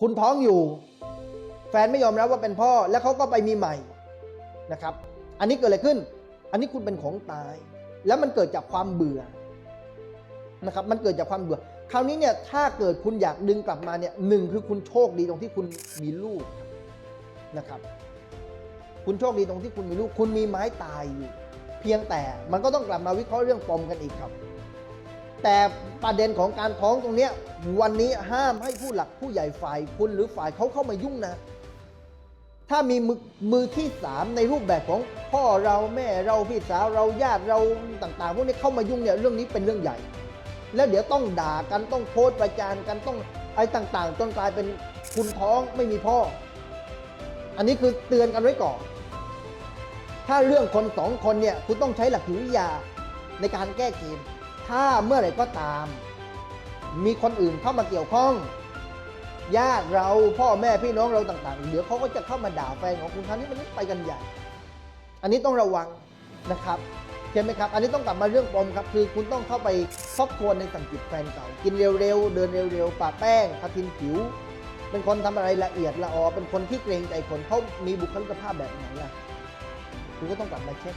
คุณท้องอยู่ แฟนไม่ยอมรับว่าเป็นพ่อ แล้วเขาก็ไปมีใหม่นะครับ อันนี้เกิดอะไรขึ้น อันนี้คุณเป็นของตาย แล้วมันเกิดจากความเบื่อนะครับ มันเกิดจากความเบื่อ คราวนี้เนี่ยถ้าเกิดคุณอยากดึงกลับมาเนี่ยหนึ่งคือคุณโชคดีตรงที่คุณมีลูกนะครับ คุณโชคดีตรงที่คุณมีลูก คุณมีไม้ตายอยู่ เพียงแต่มันก็ต้องกลับมาวิเคราะห์เรื่องปมกันอีกครับ แต่ประเด็นของการท้องตรงเนี้ยวันนี้ห้ามให้ผู้หลักผู้ใหญ่ฝ่ายคุณหรือฝ่ายเขาเข้ามายุ่งนะ ถ้ามีมือมือที่สามในรูปแบบของพ่อเราแม่เราพี่สาวเราญาติเราต่างๆพวกนี้เข้ามายุ่งเนี่ยเรื่องนี้เป็นเรื่องใหญ่ แล้วเดี๋ยวต้องด่ากันต้องโพสต์ประจานกันต้องไอ้ต่างๆ จนกลายเป็นคุณท้องไม่มีพ่อ อันนี้คือเตือนกันไว้ก่อน ถ้าเรื่องคนสองคนเนี่ยคุณต้องใช้หลักจิตวิทยาในการแก้เกม ถ้าเมื่อไหร่ก็ตาม มีคนอื่นเข้ามาเกี่ยวข้องญาติเราพ่อแม่พี่น้องเราต่างๆ เดี๋ยวเขาก็จะเข้ามาด่าแฟนของคุณคราวนี้มันไปกันใหญ่ อันนี้ต้องระวังนะครับเห็นไหมครับ อันนี้ต้องกลับมาเรื่องปมครับ คือคุณต้องเข้าไปทบทวนในสังกิตแฟนเก่า กินเร็วๆ เดินเร็วๆปะแป้งทาทินผิว เป็นคนทำอะไรละเอียดละออ เป็นคนที่เกรงใจคนเขามีบุคลิกภาพแบบไหนล่ะ คุณก็ต้องกลับมาเช็ค